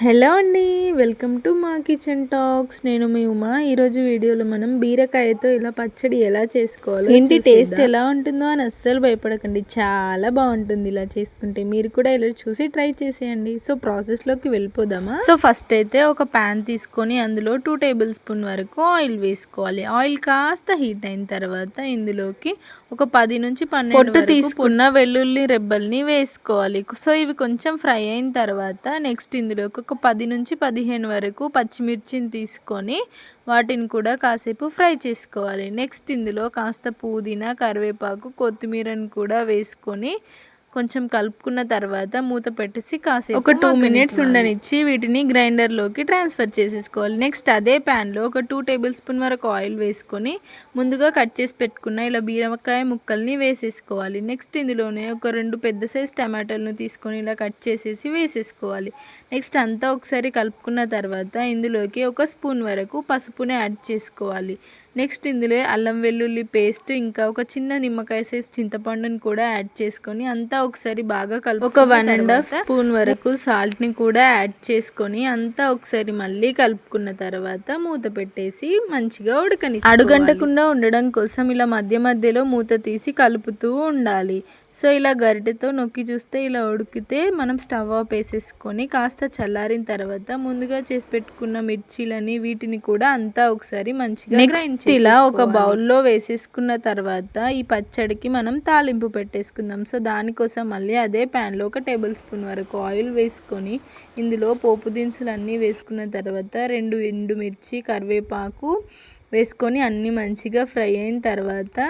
Hello అండి welcome to మా kitchen talks. నేను మీ ఉమా. ఈరోజు వీడియోలో మనం బీరకాయతో ఇలా పచ్చడి ఎలా చేసుకోవాలి ఏంటి టేస్ట్ ఎలా ఉంటుందో అని అస్సలు భయపడకండి. చాలా బాగుంటుంది ఇలా చేసుకుంటే మీరు కూడా ఇలా చూసి ట్రై చేసేయండి. సో ప్రాసెస్లోకి వెళ్ళిపోదామా? సో ఫస్ట్ అయితే ఒక ప్యాన్ తీసుకొని అందులో టూ టేబుల్ స్పూన్ వరకు ఆయిల్ వేసుకోవాలి. ఆయిల్ కాస్త హీట్ అయిన తర్వాత ఇందులోకి ఒక పది నుంచి పన్నెండు తీసుకున్న వెల్లుల్లి రెబ్బల్ని వేసుకోవాలి. సో ఇవి కొంచెం ఫ్రై అయిన తర్వాత నెక్స్ట్ ఇందులోకి ఒక పది నుంచి పదిహేను వరకు పచ్చిమిర్చిని తీసుకొని వాటిని కూడా కాసేపు ఫ్రై చేసుకోవాలి. నెక్స్ట్ ఇందులో కాస్త పుదీనా కరివేపాకు కొత్తిమీరని కూడా వేసుకొని కొంచెం కలుపుకున్న తర్వాత మూత పెట్టేసి కాసేపు ఒక టూ మినిట్స్ ఉండనిచ్చి వీటిని గ్రైండర్లోకి ట్రాన్స్ఫర్ చేసేసుకోవాలి. నెక్స్ట్ అదే ప్యాన్లో ఒక టూ టేబుల్ స్పూన్ వరకు ఆయిల్ వేసుకొని ముందుగా కట్ చేసి పెట్టుకున్న ఇలా బీరకాయ ముక్కల్ని వేసేసుకోవాలి. నెక్స్ట్ ఇందులోనే ఒక రెండు పెద్ద సైజ్ టమాటాలను తీసుకొని ఇలా కట్ చేసేసి వేసేసుకోవాలి. నెక్స్ట్ అంతా ఒకసారి కలుపుకున్న తర్వాత ఇందులోకి ఒక స్పూన్ వరకు పసుపుని యాడ్ చేసుకోవాలి. నెక్స్ట్ ఇందులో అల్లం వెల్లుల్లి పేస్ట్ ఇంకా ఒక చిన్న నిమ్మకాయ సైజ్ చింతపండుని కూడా యాడ్ చేసుకొని అంతా ఒకసారి బాగా కలుపు ఒక వన్ అండ్ హాఫ్ స్పూన్ వరకు సాల్ట్ని కూడా యాడ్ చేసుకొని అంతా ఒకసారి మళ్ళీ కలుపుకున్న తర్వాత మూత పెట్టేసి మంచిగా ఉడకని అడుగంటకుండా ఉండడం కోసం ఇలా మధ్య మధ్యలో మూత తీసి కలుపుతూ ఉండాలి. సో ఇలా గరిటెతో నొక్కి చూస్తే ఇలా ఉడికితే మనం స్టవ్ ఆఫ్ వేసేసుకొని కాస్త చల్లారిన తర్వాత ముందుగా చేసి పెట్టుకున్న మిర్చీలని వీటిని కూడా అంతా ఒకసారి మంచిగా నెక్స్ట్ ఇలా ఒక బౌల్లో వేసేసుకున్న తర్వాత ఈ పచ్చడికి మనం తాలింపు పెట్టేసుకుందాం. సో దానికోసం మళ్ళీ అదే ప్యాన్లో ఒక టేబుల్ స్పూన్ వరకు ఆయిల్ వేసుకొని ఇందులో పోపు దినుసులు అన్నీ వేసుకున్న తర్వాత రెండు ఎండుమిర్చి కరివేపాకు వేసుకొని అన్నీ మంచిగా ఫ్రై అయిన తర్వాత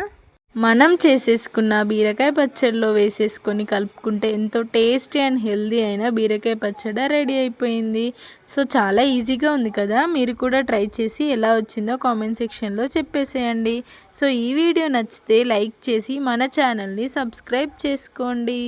మనం చేసేసుకున్న బీరకాయ పచ్చడిలో వేసేసుకొని కలుపుకుంటే ఎంతో టేస్టీ అండ్ హెల్దీ అయిన బీరకాయ పచ్చడి రెడీ అయిపోయింది. సో చాలా ఈజీగా ఉంది కదా? మీరు కూడా ట్రై చేసి ఎలా వచ్చిందో కామెంట్ సెక్షన్లో చెప్పేసేయండి. సో ఈ వీడియో నచ్చితే లైక్ చేసి మన ఛానల్ని సబ్స్క్రైబ్ చేసుకోండి.